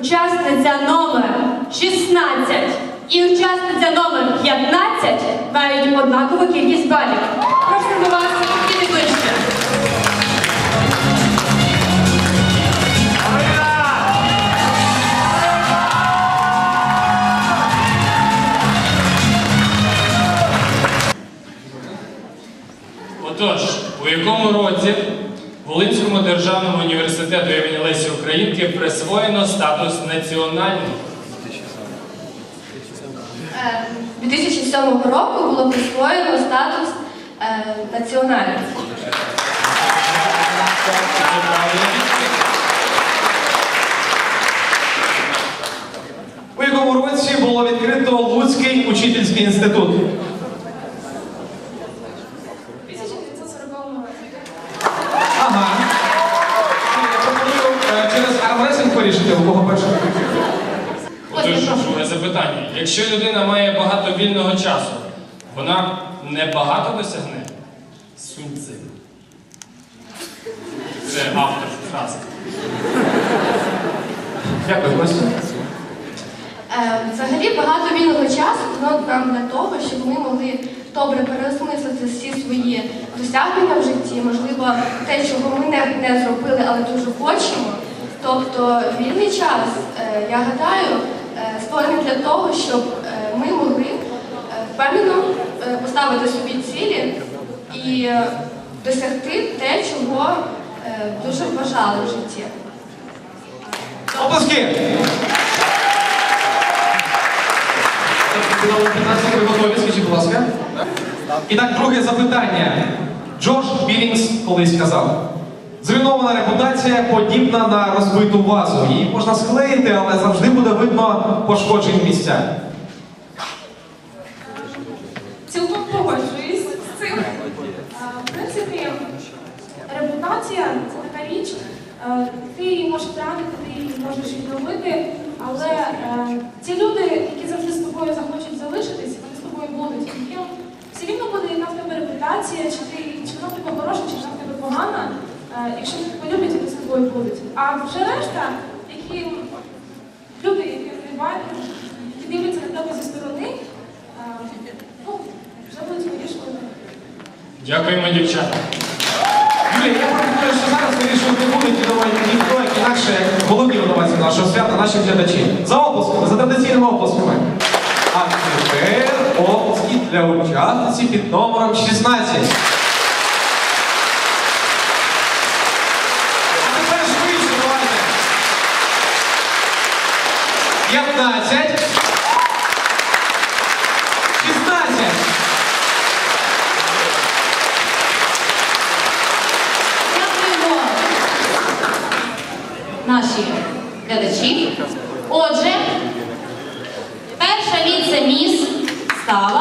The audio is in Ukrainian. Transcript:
учасниця номер 16 і учасниця номер 15 мають однакову кількість балів. Просимо вас підійти ближче. Отож, у якому році Волинському державному університету імені Лесі Українки присвоєно статус національний? Е, 2007 року було присвоєно статус е, національний. У якому році було відкрито Луцький учительський інститут? 1940 році. Ага. Я пропоную е, через армресинг вирішити, у кого перше. Друге запитання. Якщо людина має багато вільного часу, вона не багато досягне? Суньци. Це автор фрази. Дякую, Костя. Е, Взагалі багато вільного часу дано нам для того, щоб ми могли добре переосмислити всі свої досягнення в житті, можливо, те, чого ми не, не зробили, але дуже хочемо. Тобто вільний час, е, я гадаю, е, створений для того, щоб е, ми могли впевнено поставити собі цілі і досягти те, чого дуже бажали в житті. 15 ви. І так, друге запитання. Джордж Білінгс колись сказав. Зруйнована репутація подібна на розбиту вазу. Її можна склеїти, але завжди буде видно пошкоджені місця. Цілком погоджуюсь з цим. В принципі, репутація це така річ. е, Ти її можеш втратити, ти її можеш відновити, але е, ті люди, які завжди з тобою захочуть залишитись, вони з тобою будуть. Все рівно буде, яка в тебе репутація, чи ти чи вона тебе хороша, чи вона в тебе погана. Е, Якщо вони тебе люблять, вони з тобою будуть. А вже решта, які люди, які вбивають, які дивляться на тебе зі сторони, ну, вже будуть вирішувати. Дякуємо, дівчата. Юлія, я пропоную, що зараз вирішувати будуть відомати ніхто, як інакше, головні винуватці нашого свята, наші глядачі. За оплесками, за традиційними оплесками. А тепер оплески для учасниці під номером 16. А тепер швидше, давайте. 15. 16. Дякуємо наші глядачі. Отже, перша віце-міс стала